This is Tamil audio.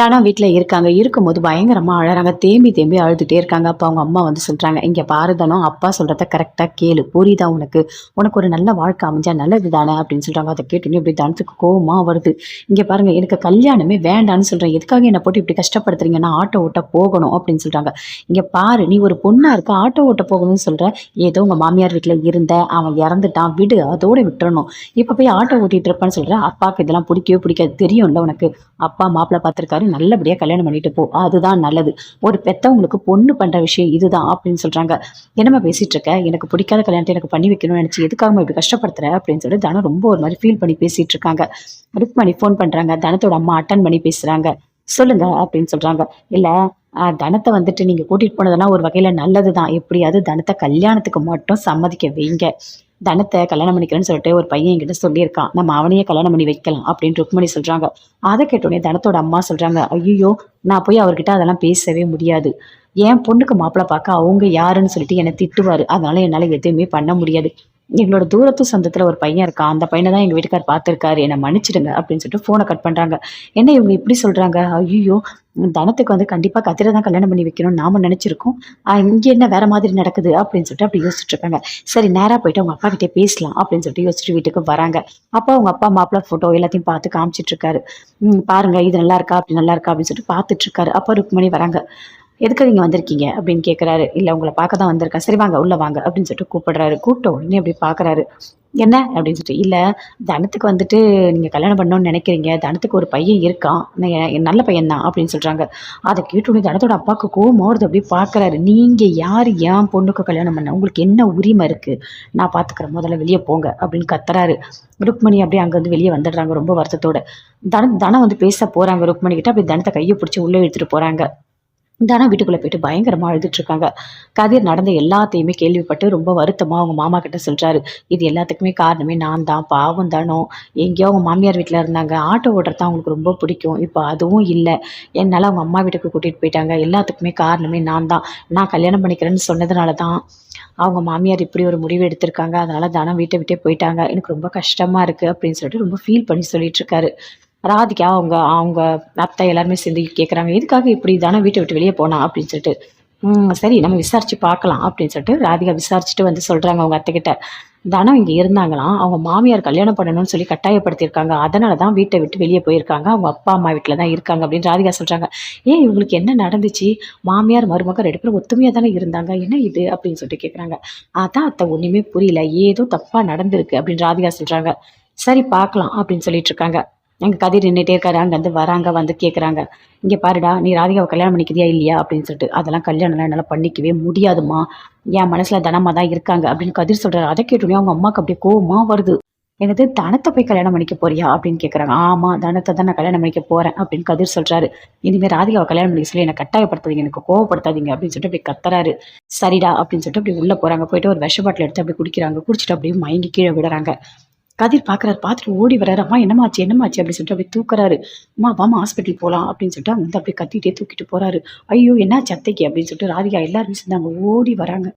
தானா வீட்டில் இருக்காங்க. இருக்கும்போது பயங்கரமாக அழகாங்க தேம்பி தேம்பி அழுதுகிட்டே இருக்காங்க. அப்போ அவங்க அம்மா வந்து சொல்கிறாங்க இங்கே பாரு தனம் அப்பா சொல்கிறத கரெக்டாக கேளு. புரியுதா உனக்கு? உனக்கு ஒரு நல்ல வாழ்க்கை அமைஞ்சா நல்லது தானே? அப்படின்னு சொல்கிறாங்க அதை கேட்டுன்னு இப்படி தனத்துக்கு கோவமாக வருது. இங்கே பாருங்கள் எனக்கு கல்யாணமே வேண்டான்னு சொல்கிறேன் எதுக்காக என்னை போட்டு இப்படி கஷ்டப்படுத்துறீங்க? நான் ஆட்டோ ஓட்ட போகணும். அப்படின்னு சொல்கிறாங்க இங்கே பாரு நீ ஒரு பொண்ணாக இருக்க ஆட்டோ ஓட்ட போகணும்னு சொல்கிற ஏதோ உங்கள் மாமியார் வீட்டில் இருந்த அவன் இறந்துட்டான். விடு அதோடு விட்டுறணும். இப்போ போய் ஆட்டோ ஓட்டிகிட்டு இருப்பான்னு சொல்கிற அப்பாவுக்கு இதெல்லாம் பிடிக்கவே பிடிக்காது. தெரியும்ல உனக்கு. அப்பா மாப்பிள்ளை பார்த்துருக்காரு. நல்லபடியாக கல்யாணம் பண்ணிட்டு போ. அதுதான் நல்லது. ஒரு பெத்தவங்களுக்கு பொண்ணு பண்ணுற விஷயம் இதுதான் அப்படின்னு சொல்கிறாங்க என்னம்மா பேசிகிட்டு இருக்க? எனக்கு பிடிக்காத கல்யாணத்தை எனக்கு பண்ணி வைக்கணும்னு நினச்சி எதுக்காக இப்படி கஷ்டப்படுத்துற? அப்படின்னு சொல்லி தனம் ரொம்ப ஒரு மாதிரி ஃபீல் பண்ணி பேசிகிட்டு இருக்காங்க. ருக்மணி ஃபோன் பண்ணுறாங்க தனத்தோட அம்மா அட்டன் பண்ணி பேசுகிறாங்க சொல்லுங்க அப்படின்னு சொல்கிறாங்க இல்லை தனத்தை வந்துட்டு நீங்கள் கூட்டிகிட்டு போனதெல்லாம் ஒரு வகையில் நல்லது தான் எப்படியாவது தனத்தை கல்யாணத்துக்கு மட்டும் சம்மதிக்க வைங்க. தனத்தை கல்யாணம் பண்ணிக்கிறேன்னு சொல்லிட்டு ஒரு பையன் என்கிட்ட சொல்லியிருக்கான். நம்ம அவனையே கல்யாணம் பண்ணி வைக்கலாம் அப்படின்னு ருக்மணி சொல்கிறாங்க அதை கேட்டோடனே தனத்தோட அம்மா சொல்கிறாங்க ஐயோ நான் போய் அவர்கிட்ட அதெல்லாம் பேசவே முடியாது. என் பொண்ணுக்கு மாப்பிள்ளை பார்க்க அவங்க யாருன்னு சொல்லிட்டு என்னை திட்டுவார். அதனால என்னால் எதுவுமே பண்ண முடியாது. எங்களோட தூரத்து சொந்தத்தில் ஒரு பையன் இருக்கான். அந்த பையனை தான் எங்கள் வீட்டுக்கார் பார்த்துருக்காரு. என்னை மன்னிச்சிடுங்க அப்படின்னு சொல்லிட்டு ஃபோனை கட் பண்ணுறாங்க என்ன இவங்க இப்படி சொல்கிறாங்க ஐயோ தனத்துக்கு வந்து கண்டிப்பாக கத்திரை தான் கல்யாணம் பண்ணி வைக்கணும்னு நாம நினச்சிருக்கோம். இங்கே என்ன வேற மாதிரி நடக்குது அப்படின்னு சொல்லிட்டு அப்படி யோசிச்சுட்டு இருக்காங்க. சரி நேராக போயிட்டு அவங்க அப்பா கிட்டே பேசலாம் அப்படின்னு சொல்லிட்டு யோசிச்சுட்டு வீட்டுக்கு வராங்க. அப்போ அவங்க அப்பா மாப்பிள்ள ஃபோட்டோ எல்லாத்தையும் பார்த்து காமிச்சிட்டு இருக்காரு. ம் பாருங்க இது நல்லா இருக்கா? அப்படி நல்லா இருக்கா? அப்படின்னு சொல்லிட்டு பார்த்துட்டு இருக்காரு. அப்பா ருக்மணி வராங்க. எதுக்கு நீங்கள் வந்திருக்கீங்க அப்படின்னு கேட்குறாரு இல்லை உங்களை பார்க்க தான் வந்திருக்கேன். சரி வாங்க உள்ளே வாங்க அப்படின்னு சொல்லிட்டு கூப்பிடுறாரு. கூப்பிட்ட உடனே அப்படி பார்க்குறாரு என்ன? அப்படின்னு சொல்லிட்டு இல்லை தனத்துக்கு வந்துட்டு நீங்கள் கல்யாணம் பண்ணணும்னு நினைக்கிறீங்க. தனத்துக்கு ஒரு பையன் இருக்கான். நான் நல்ல பையன் தான் அப்படின்னு சொல்கிறாங்க அதை கேட்டோடனே தனத்தோட அப்பாவுக்கு கோவம் வருது. அப்படி பார்க்குறாரு நீங்கள் யார்? ஏன் பொண்ணுக்கு கல்யாணம் பண்ண? உங்களுக்கு என்ன உரிமை இருக்குது நான் பார்த்துக்கிறேன் முதல்ல வெளியே போங்க அப்படின்னு கத்துறாரு. ருக்மணி அப்படியே அங்கேருந்து வெளியே வந்துடுறாங்க ரொம்ப வருத்தத்தோட. தன தனம் வந்து பேச போகிறாங்க ருக்மணி கிட்ட அப்படி தனத்தை கையை பிடிச்சி உள்ளே எடுத்துகிட்டு போகிறாங்க தானா வீட்டுக்குள்ளே போயிட்டு பயங்கரமாக அழுதுட்ருக்காங்க கதிர் நடந்த எல்லாத்தையுமே கேள்விப்பட்டு ரொம்ப வருத்தமாக அவங்க மாமா கிட்ட சொல்கிறாரு இது எல்லாத்துக்குமே காரணமே நான் தான் பாவம் தானோ? எங்கேயோ அவங்க மாமியார் வீட்டில் இருந்தாங்க. ஆட்டோ ஓட்டுறது தான் அவங்களுக்கு ரொம்ப பிடிக்கும். இப்போ அதுவும் இல்லை. என்னால் அவங்க அம்மா வீட்டுக்கு கூட்டிகிட்டு போயிட்டாங்க. எல்லாத்துக்குமே காரணமே நான் தான். நான் கல்யாணம் பண்ணிக்கிறேன்னு சொன்னதுனால தான் அவங்க மாமியார் இப்படி ஒரு முடிவு எடுத்திருக்காங்க. அதனால் தானம் வீட்டை விட்டே போயிட்டாங்க. எனக்கு ரொம்ப கஷ்டமாக இருக்குது அப்படின்னு சொல்லிட்டு ரொம்ப ஃபீல் பண்ணி சொல்லிட்டுருக்காரு ராதிகா அவங்க அவங்க அத்தை எல்லாருமே சேர்ந்து கேட்குறாங்க எதுக்காக இப்படி தானே வீட்டை விட்டு வெளியே போனா? அப்படின்னு சொல்லிட்டு. சரி நம்ம விசாரித்து பார்க்கலாம் அப்படின்னு சொல்லிட்டு ராதிகா விசாரிச்சுட்டு வந்து சொல்கிறாங்க அவங்க அத்தைக்கிட்ட தனம் இங்கே இருந்தாங்களாம் அவங்க மாமியார் கல்யாணம் பண்ணணும்னு சொல்லி கட்டாயப்படுத்தியிருக்காங்க அதனால தான் வீட்டை விட்டு வெளியே போயிருக்காங்க அவங்க அப்பா அம்மா வீட்டில் தான் இருக்காங்க அப்படின்னு ராதிகா சொல்கிறாங்க ஏன் இவங்களுக்கு என்ன நடந்துச்சு? மாமியார் மருமக ரெண்டு பேரும் ஒத்துமையாக தானே இருந்தாங்க என்ன இது? அப்படின்னு சொல்லிட்டு கேட்குறாங்க அதான் அத்தை ஒன்றுமே புரியல ஏதோ தப்பாக நடந்திருக்கு அப்படின்னு ராதிகா சொல்கிறாங்க சரி பார்க்கலாம் அப்படின்னு சொல்லிட்டு இருக்காங்க. அங்கே கதிர் நின்றுட்டே இருக்காரு. அங்கேருந்து வராங்க வந்து கேட்குறாங்க இங்கே பாருடா நீ ராதிகாவை கல்யாணம் பண்ணிக்கிறியா இல்லையா அப்படின்னு சொல்லிட்டு. அதெல்லாம் கல்யாணம்லாம் என்னால் பண்ணிக்கவே முடியாதுமா என் மனசில் தனமாக தான் இருக்காங்க அப்படின்னு கதிர் சொல்கிறாரு அதை கேட்டோன்னே அவங்க அம்மாவுக்கு அப்படியே கோவமாக வருது. எனது தனத்தை போய் கல்யாணம் பண்ணிக்க போறியா அப்படின்னு கேட்குறாங்க ஆமாம் தனத்தை தான் நான் கல்யாணம் பண்ணிக்க போகிறேன் அப்படின்னு கதிர் சொல்கிறாரு இனிமேல் ராதிகாவை கல்யாணம் பண்ணிக்க சொல்லி என்னை கட்டாயப்படுத்தாதீங்க எனக்கு கோவப்படுத்தாதீங்க அப்படின்னு சொல்லிட்டு அப்படி கத்துறாரு. சரிடா அப்படின்னு சொல்லிட்டு அப்படி உள்ளே போகிறாங்க போயிட்டு ஒரு விஷ பாட்டில் எடுத்து அப்படி குடிக்கிறாங்க. குடிச்சிட்டு அப்படியே மயங்கி கீழே விடுறாங்க கதிர் பார்க்குறாரு பார்த்துட்டு ஓடி வர்றாரு. அம்மா என்னமாச்சு என்னமாச்சு அப்படின்னு சொல்லிட்டு அப்படியே தூக்குறாரு. அம்மா வாமா ஹாஸ்பிட்டல் போகலாம் அப்படின்னு சொல்லிட்டு அவங்க வந்து அப்படியே கத்திட்டே தூக்கிட்டு போறாரு. ஐயோ என்ன சத்தைக்கு அப்படின்னு சொல்லிட்டு ராதிகா எல்லாருமே சேர்ந்து அங்கே ஓடி வராங்க.